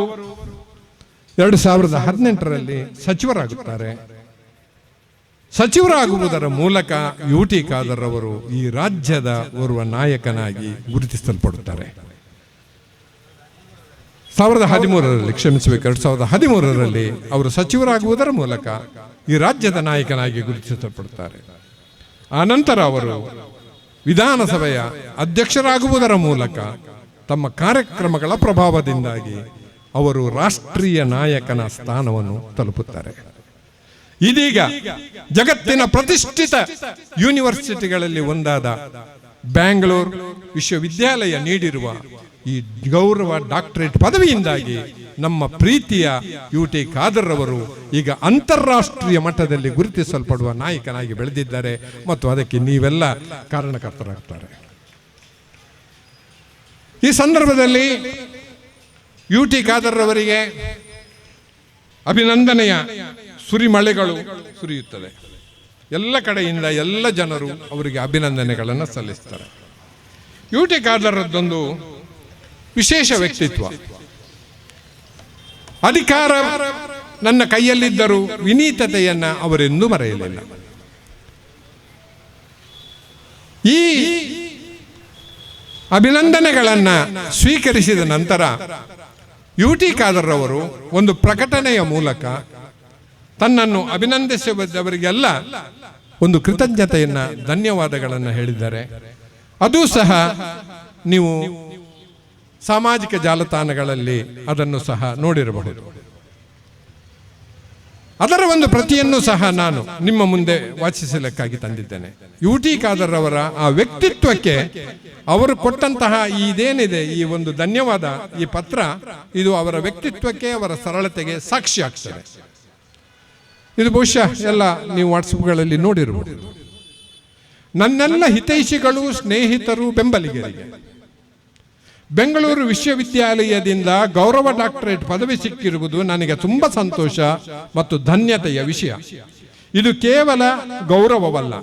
ಎರಡು ಸಾವಿರದ ಹದಿನೆಂಟರಲ್ಲಿ ಸಚಿವರಾಗುತ್ತಾರೆ. ಸಚಿವರಾಗುವುದರ ಮೂಲಕ ಯು ಟಿ ಖಾದರ್ ಅವರು ಈ ರಾಜ್ಯದ ಓರ್ವ ನಾಯಕನಾಗಿ ಗುರುತಿಸಲ್ಪಡುತ್ತಾರೆ. ಸಾವಿರದ ಹದಿಮೂರರಲ್ಲಿ ಕ್ಷಮಿಸಬೇಕು ಎರಡು ಸಾವಿರದ ಹದಿಮೂರರಲ್ಲಿ ಅವರು ಸಚಿವರಾಗುವುದರ ಮೂಲಕ ಈ ರಾಜ್ಯದ ನಾಯಕನಾಗಿ ಗುರುತಿಸಲ್ಪಡುತ್ತಾರೆ ಆನಂತರ ಅವರು ವಿಧಾನಸಭೆಯ ಅಧ್ಯಕ್ಷರಾಗುವುದರ ಮೂಲಕ ತಮ್ಮ ಕಾರ್ಯಕ್ರಮಗಳ ಪ್ರಭಾವದಿಂದಾಗಿ ಅವರು ರಾಷ್ಟ್ರೀಯ ನಾಯಕನ ಸ್ಥಾನವನ್ನು ತಲುಪುತ್ತಾರೆ. ಇದೀಗ ಜಗತ್ತಿನ ಪ್ರತಿಷ್ಠಿತ ಯೂನಿವರ್ಸಿಟಿಗಳಲ್ಲಿ ಒಂದಾದ ಬ್ಯಾಂಗ್ಳೂರ್ ವಿಶ್ವವಿದ್ಯಾಲಯ ನೀಡಿರುವ ಈ ಗೌರವ ಡಾಕ್ಟರೇಟ್ ಪದವಿಯಿಂದಾಗಿ ನಮ್ಮ ಪ್ರೀತಿಯ ಯು ಟಿ ಖಾದರ್ ಅವರು ಈಗ ಅಂತಾರಾಷ್ಟ್ರೀಯ ಮಟ್ಟದಲ್ಲಿ ಗುರುತಿಸಲ್ಪಡುವ ನಾಯಕನಾಗಿ ಬೆಳೆದಿದ್ದಾರೆ. ಮತ್ತು ಅದಕ್ಕೆ ನೀವೆಲ್ಲ ಕಾರಣಕರ್ತರಾಗ್ತಾರೆ. ಈ ಸಂದರ್ಭದಲ್ಲಿ ಯು ಟಿ ಖಾದರ್ ಅವರಿಗೆ ಅಭಿನಂದನೆಯ ಸುರಿಮಳೆಗಳು ಸುರಿಯುತ್ತದೆ ಎಲ್ಲ ಕಡೆಯಿಂದ ಎಲ್ಲ ಜನರು ಅವರಿಗೆ ಅಭಿನಂದನೆಗಳನ್ನು ಸಲ್ಲಿಸ್ತಾರೆ. ಯು ಟಿ ಖಾದರ್ದೊಂದು ವಿಶೇಷ ವ್ಯಕ್ತಿತ್ವ. ಅಧಿಕಾರ ನನ್ನ ಕೈಯಲ್ಲಿದ್ದರೂ ವಿನೀತತೆಯನ್ನು ಅವರೆಂದೂ ಮರೆಯಲಿಲ್ಲ. ಈ ಅಭಿನಂದನೆಗಳನ್ನು ಸ್ವೀಕರಿಸಿದ ನಂತರ ಯು ಟಿ ಖಾದರ್ ಅವರು ಒಂದು ಪ್ರಕಟಣೆಯ ಮೂಲಕ ತನ್ನನ್ನು ಅಭಿನಂದಿಸುವವರಿಗೆಲ್ಲ ಒಂದು ಕೃತಜ್ಞತೆಯನ್ನ, ಧನ್ಯವಾದಗಳನ್ನು ಹೇಳಿದ್ದಾರೆ. ಅದು ಸಹ ನೀವು ಸಾಮಾಜಿಕ ಜಾಲತಾಣಗಳಲ್ಲಿ ಅದನ್ನು ಸಹ ನೋಡಿರಬಹುದು. ಅದರ ಒಂದು ಪ್ರತಿಯನ್ನು ಸಹ ನಾನು ನಿಮ್ಮ ಮುಂದೆ ವಾಚಿಸಲಿಕ್ಕಾಗಿ ತಂದಿದ್ದೇನೆ. ಯು ಟಿ ಖಾದರ್ ಅವರ ಆ ವ್ಯಕ್ತಿತ್ವಕ್ಕೆ ಅವರು ಕೊಟ್ಟಂತಹ ಇದೇನಿದೆ, ಈ ಒಂದು ಧನ್ಯವಾದ, ಈ ಪತ್ರ, ಇದು ಅವರ ವ್ಯಕ್ತಿತ್ವಕ್ಕೆ, ಅವರ ಸರಳತೆಗೆ ಸಾಕ್ಷಿ ಆಗ್ತದೆ. ಇದು ಬಹುಶಃ ಎಲ್ಲ ನೀವು ವಾಟ್ಸಪ್ಗಳಲ್ಲಿ ನೋಡಿರಬಹುದು. ನನ್ನೆಲ್ಲ ಹಿತೈಷಿಗಳು, ಸ್ನೇಹಿತರು, ಬೆಂಬಲಿಗರಿಗೆ. ಬೆಂಗಳೂರು ವಿಶ್ವವಿದ್ಯಾಲಯದಿಂದ ಗೌರವ ಡಾಕ್ಟರೇಟ್ ಪದವಿ ಸಿಕ್ಕಿರುವುದು ನನಗೆ ತುಂಬ ಸಂತೋಷ ಮತ್ತು ಧನ್ಯತೆಯ ವಿಷಯ. ಇದು ಕೇವಲ ಗೌರವವಲ್ಲ,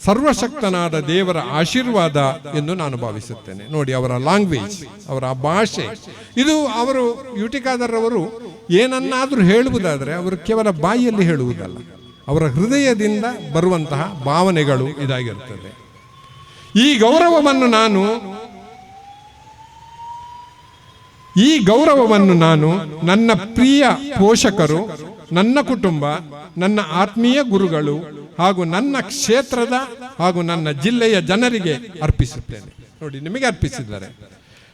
ಸರ್ವಶಕ್ತನಾದ ದೇವರ ಆಶೀರ್ವಾದ ಎಂದು ನಾನು ಭಾವಿಸುತ್ತೇನೆ. ನೋಡಿ, ಅವರ ಲ್ಯಾಂಗ್ವೇಜ್ ಅವರ ಭಾಷೆ. ಇದು ಅವರು, ಯುಟಿಕಾದರ್ ಅವರು ಏನನ್ನಾದರೂ ಹೇಳುವುದಾದರೆ ಅವರು ಕೇವಲ ಬಾಯಿಯಲ್ಲಿ ಹೇಳುವುದಲ್ಲ, ಅವರ ಹೃದಯದಿಂದ ಬರುವಂತಹ ಭಾವನೆಗಳು ಇದಾಗಿರುತ್ತದೆ. ಈ ಗೌರವವನ್ನು ನಾನು ಈ ಗೌರವವನ್ನು ನಾನು ನನ್ನ ಪ್ರಿಯ ಪೋಷಕರು, ನನ್ನ ಕುಟುಂಬ, ನನ್ನ ಆತ್ಮೀಯ ಗುರುಗಳು ಹಾಗೂ ನನ್ನ ಕ್ಷೇತ್ರದ ಹಾಗೂ ನನ್ನ ಜಿಲ್ಲೆಯ ಜನರಿಗೆ ಅರ್ಪಿಸುತ್ತೇನೆ. ನೋಡಿ, ನಿಮಗೆ ಅರ್ಪಿಸಿದ್ದಾರೆ.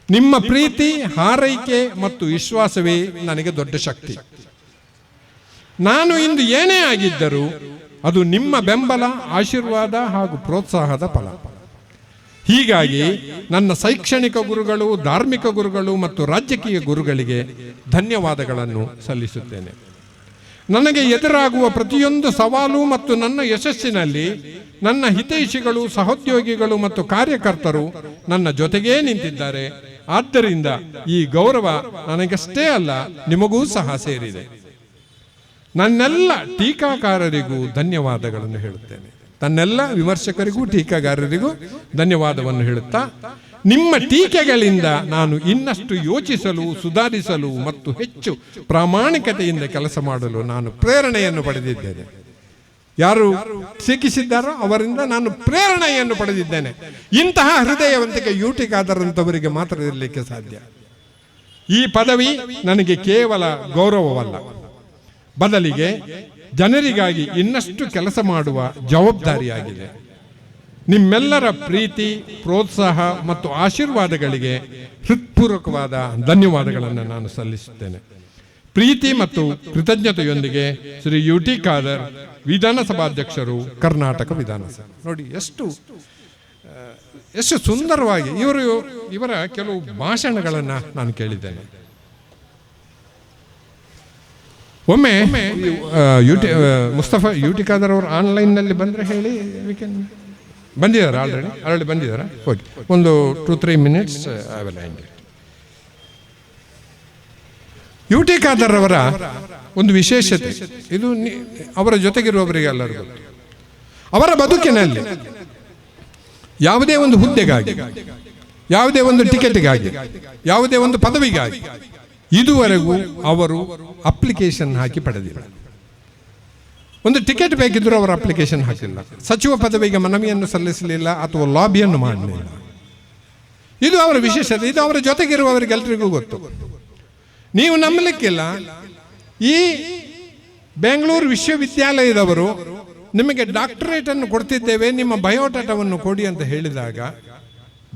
ನಿಮ್ಮ ಪ್ರೀತಿ, ಹಾರೈಕೆ ಮತ್ತು ವಿಶ್ವಾಸವೇ ನನಗೆ ದೊಡ್ಡ ಶಕ್ತಿ. ನಾನು ಇಂದು ಏನೇ ಆಗಿದ್ದರೂ ಅದು ನಿಮ್ಮ ಬೆಂಬಲ, ಆಶೀರ್ವಾದ ಹಾಗೂ ಪ್ರೋತ್ಸಾಹದ ಫಲ. ಹೀಗಾಗಿ ನನ್ನ ಶೈಕ್ಷಣಿಕ ಗುರುಗಳು, ಧಾರ್ಮಿಕ ಗುರುಗಳು ಮತ್ತು ರಾಜಕೀಯ ಗುರುಗಳಿಗೆ ಧನ್ಯವಾದಗಳನ್ನು ಸಲ್ಲಿಸುತ್ತೇನೆ. ನನಗೆ ಎದುರಾಗುವ ಪ್ರತಿಯೊಂದು ಸವಾಲು ಮತ್ತು ನನ್ನ ಯಶಸ್ಸಿನಲ್ಲಿ ನನ್ನ ಹಿತೈಷಿಗಳು, ಸಹೋದ್ಯೋಗಿಗಳು ಮತ್ತು ಕಾರ್ಯಕರ್ತರು ನನ್ನ ಜೊತೆಗೇ ನಿಂತಿದ್ದಾರೆ. ಆದ್ದರಿಂದ ಈ ಗೌರವ ನನಗಷ್ಟೇ ಅಲ್ಲ, ನಿಮಗೂ ಸಹ ಸೇರಿದೆ. ನನ್ನೆಲ್ಲ ಟೀಕಾಕಾರರಿಗೂ ಧನ್ಯವಾದಗಳನ್ನು ಹೇಳುತ್ತೇನೆ. ತನ್ನೆಲ್ಲ ವಿಮರ್ಶಕರಿಗೂ, ಟೀಕಾಗಾರರಿಗೂ ಧನ್ಯವಾದವನ್ನು ಹೇಳುತ್ತಾ, ನಿಮ್ಮ ಟೀಕೆಗಳಿಂದ ನಾನು ಇನ್ನಷ್ಟು ಯೋಚಿಸಲು, ಸುಧಾರಿಸಲು ಮತ್ತು ಹೆಚ್ಚು ಪ್ರಾಮಾಣಿಕತೆಯಿಂದ ಕೆಲಸ ಮಾಡಲು ನಾನು ಪ್ರೇರಣೆಯನ್ನು ಪಡೆದಿದ್ದೇನೆ. ಯಾರು ಸಿಕ್ಕಿಸಿದ್ದಾರೋ ಅವರಿಂದ ನಾನು ಪ್ರೇರಣೆಯನ್ನು ಪಡೆದಿದ್ದೇನೆ. ಇಂತಹ ಹೃದಯವಂತಿಕೆ ಯೂಟಿಗಾದರಂಥವರಿಗೆ ಮಾತ್ರ ಇರಲಿಕ್ಕೆ ಸಾಧ್ಯ. ಈ ಪದವಿ ನನಗೆ ಕೇವಲ ಗೌರವವಲ್ಲ. ಬದಲಿಗೆ ಜನರಿಗಾಗಿ ಇನ್ನಷ್ಟು ಕೆಲಸ ಮಾಡುವ ಜವಾಬ್ದಾರಿಯಾಗಿದೆ. ನಿಮ್ಮೆಲ್ಲರ ಪ್ರೀತಿ, ಪ್ರೋತ್ಸಾಹ ಮತ್ತು ಆಶೀರ್ವಾದಗಳಿಗೆ ಹೃತ್ಪೂರ್ವಕವಾದ ಧನ್ಯವಾದಗಳನ್ನು ನಾನು ಸಲ್ಲಿಸುತ್ತೇನೆ. ಪ್ರೀತಿ ಮತ್ತು ಕೃತಜ್ಞತೆಯೊಂದಿಗೆ ಶ್ರೀ ಯು ಟಿ ಖಾದರ್, ವಿಧಾನಸಭಾಧ್ಯಕ್ಷರು, ಕರ್ನಾಟಕ ವಿಧಾನಸಭೆ. ನೋಡಿ, ಎಷ್ಟು ಎಷ್ಟು ಸುಂದರವಾಗಿ ಇವರು, ಇವರ ಕೆಲವು ಭಾಷಣಗಳನ್ನು ನಾನು ಕೇಳಿದ್ದೇನೆ. ಒಮ್ಮೆ ಯುಟಿ ಮುಸ್ತಫಾ ಯುಟಿ ಖಾದರ್ ಅವರು ಆನ್ಲೈನ್ನಲ್ಲಿ ಬಂದರೆ ಹೇಳಿ ಬಂದಿದ್ದಾರೆ ಆಲ್ರೆಡಿ ಆಲ್ರೆಡಿ ಬಂದಿದ್ದಾರೆ ಓಕೆ ಒಂದು ಟು ತ್ರೀ ಮಿನಿಟ್ಸ್ ಹೆಂಗೆ ಯು ಟಿ ಖಾದರ್ ಅವರ ಒಂದು ವಿಶೇಷತೆ ಇದು ಅವರ ಜೊತೆಗಿರುವವರಿಗೆ ಎಲ್ಲರಿಗೂ ಅವರ ಬದುಕಿನಲ್ಲಿ ಯಾವುದೇ ಒಂದು ಹುದ್ದೆಗಾಗಿ ಯಾವುದೇ ಒಂದು ಟಿಕೆಟ್ಗಾಗಿ ಯಾವುದೇ ಒಂದು ಪದವಿಗಾಗಿ ಇದುವರೆಗೂ ಅವರು ಅಪ್ಲಿಕೇಶನ್ ಹಾಕಿ ಪಡೆದಿಲ್ಲ. ಒಂದು ಟಿಕೆಟ್ ಬೇಕಿದ್ದರೂ ಅವರು ಅಪ್ಲಿಕೇಶನ್ ಹಾಕಿಲ್ಲ. ಸಚಿವ ಪದವಿಗೆ ಮನವಿಯನ್ನು ಸಲ್ಲಿಸಲಿಲ್ಲ ಅಥವಾ ಲಾಬಿಯನ್ನು ಮಾಡಲಿಲ್ಲ. ಇದು ಅವರ ವಿಶೇಷತೆ, ಇದು ಅವರ ಜೊತೆಗಿರುವವರಿಗೆಲ್ಲರಿಗೂ ಗೊತ್ತು. ನೀವು ನಂಬಲಿಕ್ಕಿಲ್ಲ. ಈ ಬೆಂಗಳೂರು ವಿಶ್ವವಿದ್ಯಾಲಯದವರು ನಿಮಗೆ ಡಾಕ್ಟರೇಟನ್ನು ಕೊಡ್ತಿದ್ದೇವೆ, ನಿಮ್ಮ ಬಯೋಡಾಟವನ್ನು ಕೊಡಿ ಅಂತ ಹೇಳಿದಾಗ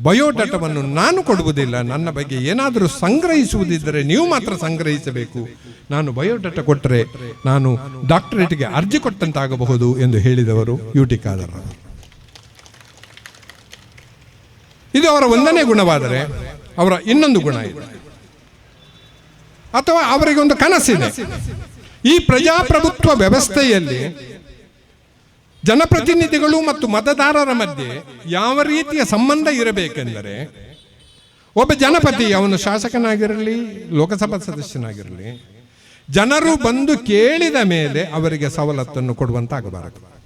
ಬಯೋಡಾಟವನ್ನು ನಾನು ಕೊಡುವುದಿಲ್ಲ. ನನ್ನ ಬಗ್ಗೆ ಏನಾದರೂ ಸಂಗ್ರಹಿಸುವುದಿದ್ದರೆ ನೀವು ಮಾತ್ರ ಸಂಗ್ರಹಿಸಬೇಕು. ನಾನು ಬಯೋಡಾಟ ಕೊಟ್ಟರೆ ನಾನು ಡಾಕ್ಟರೇಟ್ಗೆ ಅರ್ಜಿ ಕೊಟ್ಟಂತಾಗಬಹುದು ಎಂದು ಹೇಳಿದವರು ಯು ಖಾದರ್ ಇದು ಅವರ ಒಂದನೇ ಗುಣವಾದರೆ ಅವರ ಇನ್ನೊಂದು ಗುಣ ಇದೆ. ಅಥವಾ ಅವರಿಗೆ ಒಂದು ಕನಸಿದೆ. ಈ ಪ್ರಜಾಪ್ರಭುತ್ವ ವ್ಯವಸ್ಥೆಯಲ್ಲಿ ಜನಪ್ರತಿನಿಧಿಗಳು ಮತ್ತು ಮತದಾರರ ಮಧ್ಯೆ ಯಾವ ರೀತಿಯ ಸಂಬಂಧ ಇರಬೇಕೆಂದರೆ ಒಬ್ಬ ಜನಪತಿ, ಅವನು ಶಾಸಕನಾಗಿರಲಿ, ಲೋಕಸಭಾ ಸದಸ್ಯನಾಗಿರಲಿ, ಜನರು ಬಂದು ಕೇಳಿದ ಮೇಲೆ ಅವರಿಗೆ ಸವಲತ್ತನ್ನು ಕೊಡುವಂತಾಗಬಾರದು.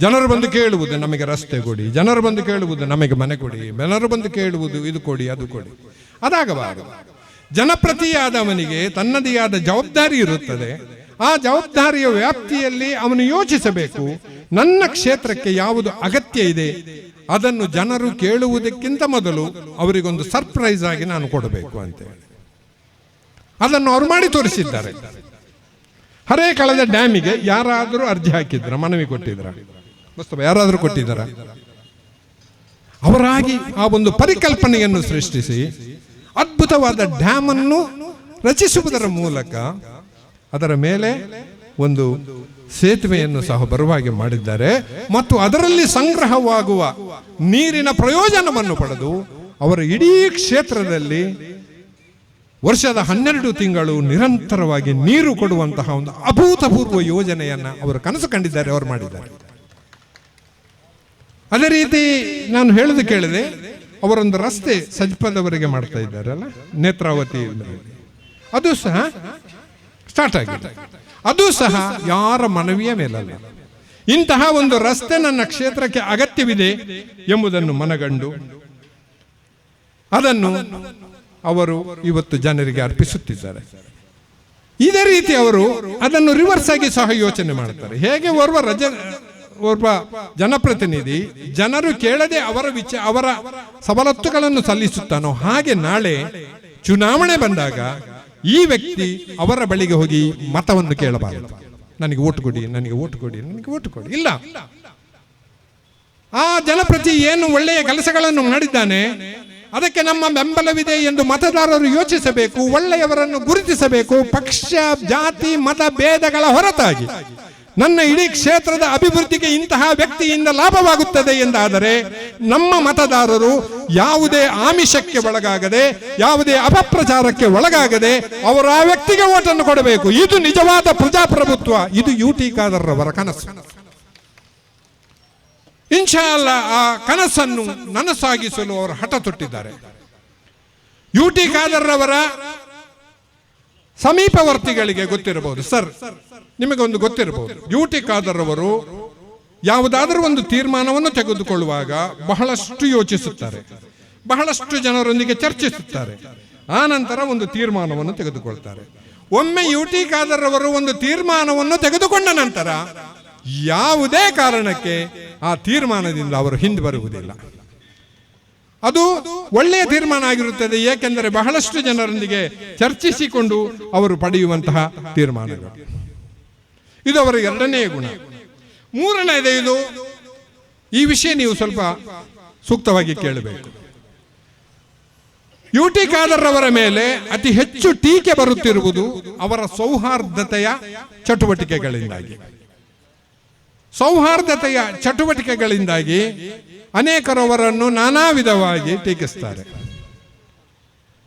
ಜನರು ಬಂದು ಕೇಳುವುದು ನಮಗೆ ರಸ್ತೆ ಕೊಡಿ, ಜನರು ಬಂದು ಕೇಳುವುದು ನಮಗೆ ಮನೆ ಕೊಡಿ, ಜನರು ಬಂದು ಕೇಳುವುದು ಇದು ಕೊಡಿ, ಅದು ಕೊಡಿ. ಅದಾಗಬಾರದು. ಜನಪ್ರತಿಯಾದವನಿಗೆ ತನ್ನದೇ ಆದ ಜವಾಬ್ದಾರಿ ಇರುತ್ತದೆ. ಆ ಜವಾಬ್ದಾರಿಯ ವ್ಯಾಪ್ತಿಯಲ್ಲಿ ಅವನು ಯೋಚಿಸಬೇಕು. ನನ್ನ ಕ್ಷೇತ್ರಕ್ಕೆ ಯಾವುದು ಅಗತ್ಯ ಇದೆ? ಅದನ್ನು ಜನರು ಕೇಳುವುದಕ್ಕಿಂತ ಮೊದಲು ಅವರಿಗೊಂದು ಸರ್ಪ್ರೈಸ್ ಆಗಿ ನಾನು ಕೊಡಬೇಕು ಅಂತೇಳಿ ಅದನ್ನು ಅವರು ಮಾಡಿ ತೋರಿಸಿದ್ದಾರೆ. ಹರೇ ಕಳೆದ ಡ್ಯಾಮಿಗೆ ಯಾರಾದರೂ ಅರ್ಜಿ ಹಾಕಿದ್ರ, ಮನವಿ ಕೊಟ್ಟಿದ್ರ? ಯಾರಾದರೂ ಕೊಟ್ಟಿದ್ದಾರ? ಅವರಾಗಿ ಆ ಒಂದು ಪರಿಕಲ್ಪನೆಯನ್ನು ಸೃಷ್ಟಿಸಿ ಅದ್ಭುತವಾದ ಡ್ಯಾಮ್ ಅನ್ನು ರಚಿಸುವುದರ ಮೂಲಕ ಅದರ ಮೇಲೆ ಒಂದು ಸೇತುವೆಯನ್ನು ಸಹ ಬರುವಾಗೆ ಮಾಡಿದ್ದಾರೆ. ಮತ್ತು ಅದರಲ್ಲಿ ಸಂಗ್ರಹವಾಗುವ ನೀರಿನ ಪ್ರಯೋಜನವನ್ನು ಪಡೆದು ಅವರ ಇಡೀ ಕ್ಷೇತ್ರದಲ್ಲಿ ವರ್ಷದ ಹನ್ನೆರಡು ತಿಂಗಳು ನಿರಂತರವಾಗಿ ನೀರು ಕೊಡುವಂತಹ ಒಂದು ಅಭೂತಪೂರ್ವ ಯೋಜನೆಯನ್ನು ಅವರು ಕನಸು ಕಂಡಿದ್ದಾರೆ, ಅವರು ಮಾಡಿದ್ದಾರೆ. ಅದೇ ರೀತಿ ನಾನು ಹೇಳಿದ ಕೇಳಿದೆ, ಅವರೊಂದು ರಸ್ತೆ ಸಜ್ಪದವರೆಗೆ ಮಾಡ್ತಾ ಇದ್ದಾರಲ್ಲ ನೇತ್ರಾವತಿ ಅದು ಸಹ ಸ್ಟಾರ್ಟ್ ಆಗಿದೆ. ಅದು ಸಹ ಯಾರ ಮನವಿಯ ಮೇಲಲ್ಲ. ಇಂತಹ ಒಂದು ರಸ್ತೆ ನನ್ನ ಕ್ಷೇತ್ರಕ್ಕೆ ಅಗತ್ಯವಿದೆ ಎಂಬುದನ್ನು ಮನಗಂಡು ಅದನ್ನು ಅವರು ಇವತ್ತು ಜನರಿಗೆ ಅರ್ಪಿಸುತ್ತಿದ್ದಾರೆ. ಇದೇ ರೀತಿ ಅವರು ಅದನ್ನು ರಿವರ್ಸ್ ಆಗಿ ಸಹ ಯೋಚನೆ ಮಾಡುತ್ತಾರೆ ಹೇಗೆ ಓರ್ವ ರಜ, ಓರ್ವ ಜನಪ್ರತಿನಿಧಿ ಜನರು ಕೇಳದೆ ಅವರ ವಿಚ, ಅವರ ಸವಲತ್ತುಗಳನ್ನು ಸಲ್ಲಿಸುತ್ತಾನೋ ಹಾಗೆ ನಾಳೆ ಚುನಾವಣೆ ಬಂದಾಗ ಈ ವ್ಯಕ್ತಿ ಅವರ ಬಳಿಗೆ ಹೋಗಿ ಮತವನ್ನು ಕೇಳಬಾರದು. ನನಗೆ ಓಟ್ ಕೊಡಿ, ನನಗೆ ಓಟ್ ಕೊಡಿ, ನನಗೆ ಓಟ್ ಕೊಡಿ. ಇಲ್ಲ. ಆ ಜನಪ್ರತಿ ಏನು ಒಳ್ಳೆಯ ಕೆಲಸಗಳನ್ನು ಮಾಡಿದ್ದಾನೆ, ಅದಕ್ಕೆ ನಮ್ಮ ಬೆಂಬಲವಿದೆ ಎಂದು ಮತದಾರರು ಯೋಚಿಸಬೇಕು, ಒಳ್ಳೆಯವರನ್ನು ಗುರುತಿಸಬೇಕು. ಪಕ್ಷ, ಜಾತಿ, ಮತ, ಭೇದಗಳ ಹೊರತಾಗಿ. ನನ್ನ ಇಡೀ ಕ್ಷೇತ್ರದ ಅಭಿವೃದ್ಧಿಗೆ ಇಂತಹ ವ್ಯಕ್ತಿಯಿಂದ ಲಾಭವಾಗುತ್ತದೆ ಎಂದಾದರೆ ನಮ್ಮ ಮತದಾರರು ಯಾವುದೇ ಆಮಿಷಕ್ಕೆ ಒಳಗಾಗದೆ, ಯಾವುದೇ ಅಪಪ್ರಚಾರಕ್ಕೆ ಒಳಗಾಗದೆ ಅವರು ಆ ವ್ಯಕ್ತಿಗೆ ಓಟನ್ನು ಕೊಡಬೇಕು. ಇದು ನಿಜವಾದ ಪ್ರಜಾಪ್ರಭುತ್ವ. ಇದು ಯು ಟಿ ಖಾದರ್ರವರ ಕನಸು. ಇನ್ಶಾ ಅಲ್ಲ ಆ ಕನಸನ್ನು ನನಸಾಗಿಸಲು ಅವರು ಹಠ ತೊಟ್ಟಿದ್ದಾರೆ ಯು ಟಿ ಖಾದರ್ ಅವರ ಸಮೀಪವರ್ತಿಗಳಿಗೆ ಗೊತ್ತಿರಬಹುದು. ಸರ್, ನಿಮಗೊಂದು ಗೊತ್ತಿರಬಹುದು. ಯುಟಿ ಕಾದರವರು ಅವರು ಯಾವುದಾದರೂ ಒಂದು ತೀರ್ಮಾನವನ್ನು ತೆಗೆದುಕೊಳ್ಳುವಾಗ ಬಹಳಷ್ಟು ಯೋಚಿಸುತ್ತಾರೆ. ಬಹಳಷ್ಟು ಜನರೊಂದಿಗೆ ಚರ್ಚಿಸುತ್ತಾರೆ. ಆ ನಂತರ ಒಂದು ತೀರ್ಮಾನವನ್ನು ತೆಗೆದುಕೊಳ್ತಾರೆ. ಒಮ್ಮೆ ಯುಟಿ ಕಾದರವರು ಒಂದು ತೀರ್ಮಾನವನ್ನು ತೆಗೆದುಕೊಂಡ ನಂತರ ಯಾವುದೇ ಕಾರಣಕ್ಕೆ ಆ ತೀರ್ಮಾನದಿಂದ ಅವರು ಹಿಂದೆ ಬರುವುದಿಲ್ಲ. ಅದು ಒಳ್ಳೆಯ ತೀರ್ಮಾನ ಆಗಿರುತ್ತದೆ, ಏಕೆಂದರೆ ಬಹಳಷ್ಟು ಜನರೊಂದಿಗೆ ಚರ್ಚಿಸಿಕೊಂಡು ಅವರು ಪಡೆಯುವಂತಹ ತೀರ್ಮಾನಗಳು. ಇದು ಅವರ ಎರಡನೇ ಗುಣ. ಮೂರನೇದೇ ಇದು ಈ ವಿಷಯ ನೀವು ಸ್ವಲ್ಪ ಸೂಕ್ತವಾಗಿ ಕೇಳಬೇಕು. ಯು ಟಿ ಖಾದರ್ ಅವರ ಮೇಲೆ ಅತಿ ಹೆಚ್ಚು ಟೀಕೆ ಬರುತ್ತಿರುವುದು ಅವರ ಸೌಹಾರ್ದತೆಯ ಚಟುವಟಿಕೆಗಳಿಂದಾಗಿ. ಸೌಹಾರ್ದತೆಯ ಚಟುವಟಿಕೆಗಳಿಂದಾಗಿ ಅನೇಕರವರನ್ನು ನಾನಾ ವಿಧವಾಗಿ ಟೀಕಿಸ್ತಾರೆ.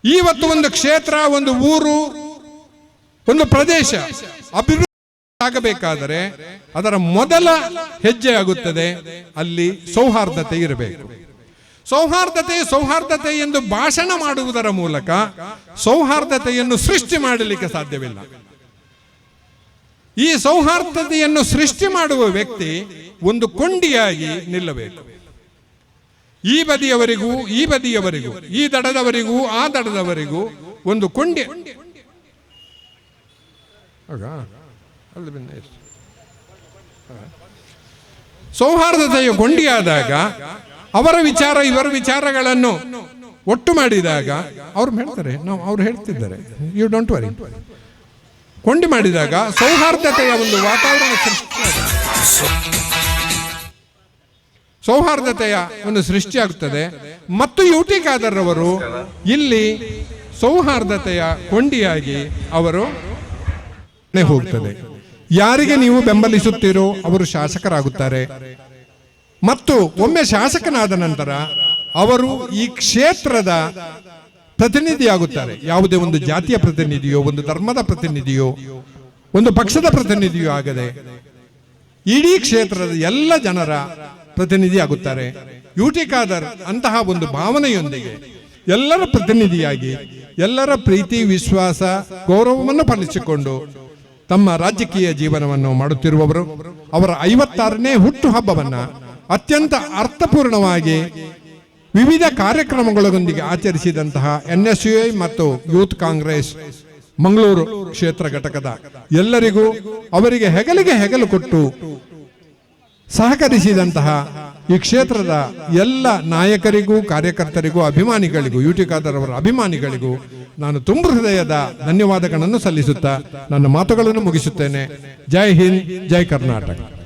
ಇವತ್ತು ಒಂದು ಕ್ಷೇತ್ರ, ಒಂದು ಊರು, ಒಂದು ಪ್ರದೇಶ ಅಭಿವೃದ್ಧಿ ಆಗಬೇಕಾದರೆ ಅದರ ಮೊದಲ ಹೆಜ್ಜೆ ಆಗುತ್ತದೆ, ಅಲ್ಲಿ ಸೌಹಾರ್ದತೆ ಇರಬೇಕು. ಸೌಹಾರ್ದತೆ ಸೌಹಾರ್ದತೆ ಎಂದು ಭಾಷಣ ಮಾಡುವುದರ ಮೂಲಕ ಸೌಹಾರ್ದತೆಯನ್ನು ಸೃಷ್ಟಿ ಮಾಡಲಿಕ್ಕೆ ಸಾಧ್ಯವಿಲ್ಲ. ಈ ಸೌಹಾರ್ದತೆಯನ್ನು ಸೃಷ್ಟಿ ಮಾಡುವ ವ್ಯಕ್ತಿ ಒಂದು ಕೊಂಡಿಯಾಗಿ ನಿಲ್ಲಬೇಕು. ಈ ಬದಿಯವರಿಗೂ ಈ ಬದಿಯವರಿಗೂ, ಈ ದಡದವರಿಗೂ, ಆ ದಡದವರಿಗೂ ಒಂದು ಕೊಂಡಿ. ಸೌಹಾರ್ದತೆಯ ಕೊಂಡಿಯಾದಾಗ ಅವರ ವಿಚಾರ, ಇವರ ವಿಚಾರಗಳನ್ನು ಒಟ್ಟು ಮಾಡಿದಾಗ, ಅವ್ರು ಹೇಳ್ತಾರೆ, ನಾವು ಅವ್ರು ಹೇಳ್ತಿದ್ದಾರೆ. ಯು ಡೋಂಟ್ ವರಿ ಕೊಂಡಿ ಮಾಡಿದಾಗ ಸೌಹಾರ್ದತೆಯ ಒಂದು ವಾತಾವರಣ ಸೌಹಾರ್ದತೆಯ ಒಂದು ಸೃಷ್ಟಿಯಾಗುತ್ತದೆ ಮತ್ತು ಯು ಟಿ ಖಾದರ್ ಇಲ್ಲಿ ಸೌಹಾರ್ದತೆಯ ಕೊಂಡಿಯಾಗಿ ಅವರು ಹೋಗ್ತದೆ. ಯಾರಿಗೆ ನೀವು ಬೆಂಬಲಿಸುತ್ತೀರೋ ಅವರು ಶಾಸಕರಾಗುತ್ತಾರೆ. ಮತ್ತು ಒಮ್ಮೆ ಶಾಸಕನಾದ ನಂತರ ಅವರು ಈ ಕ್ಷೇತ್ರದ ಪ್ರತಿನಿಧಿಯಾಗುತ್ತಾರೆ. ಯಾವುದೇ ಒಂದು ಜಾತಿಯ ಪ್ರತಿನಿಧಿಯೋ, ಒಂದು ಧರ್ಮದ ಪ್ರತಿನಿಧಿಯೋ, ಒಂದು ಪಕ್ಷದ ಪ್ರತಿನಿಧಿಯೋ ಆಗದೆ ಇಡೀ ಕ್ಷೇತ್ರದ ಎಲ್ಲ ಜನರ ಪ್ರತಿನಿಧಿಯಾಗುತ್ತಾರೆ. ಯು ಟಿ ಖಾದರ್ ಅಂತಹ ಒಂದು ಭಾವನೆಯೊಂದಿಗೆ ಎಲ್ಲರ ಪ್ರತಿನಿಧಿಯಾಗಿ, ಎಲ್ಲರ ಪ್ರೀತಿ, ವಿಶ್ವಾಸ, ಗೌರವವನ್ನು ಪಾಲಿಸಿಕೊಂಡು ತಮ್ಮ ರಾಜಕೀಯ ಜೀವನವನ್ನು ಮಾಡುತ್ತಿರುವವರು, ಅವರ ಐವತ್ತಾರನೇ ಹುಟ್ಟುಹಬ್ಬವನ್ನ ಅತ್ಯಂತ ಅರ್ಥಪೂರ್ಣವಾಗಿ ವಿವಿಧ ಕಾರ್ಯಕ್ರಮಗಳೊಂದಿಗೆ ಆಚರಿಸಿದಂತಹ ಎನ್ ಎಸ್ ಯು ಐ ಮತ್ತು ಯೂತ್ ಕಾಂಗ್ರೆಸ್ ಮಂಗಳೂರು ಕ್ಷೇತ್ರ ಘಟಕದ ಎಲ್ಲರಿಗೂ ಅವರಿಗೆ ಹೆಗಲಿಗೆ ಹೆಗಲು ಕೊಟ್ಟು ಸಹಕರಿಸಿದಂತಹ ಈ ಕ್ಷೇತ್ರದ ಎಲ್ಲ ನಾಯಕರಿಗೂ, ಕಾರ್ಯಕರ್ತರಿಗೂ, ಅಭಿಮಾನಿಗಳಿಗೂ ಯು ಖಾದರ್ ಅವರ ಅಭಿಮಾನಿಗಳಿಗೂ ನಾನು ತುಂಬ ಹೃದಯದ ಧನ್ಯವಾದಗಳನ್ನು ಸಲ್ಲಿಸುತ್ತಾ ನನ್ನ ಮಾತುಗಳನ್ನು ಮುಗಿಸುತ್ತೇನೆ. ಜೈ ಹಿಂದ್, ಜೈ ಕರ್ನಾಟಕ.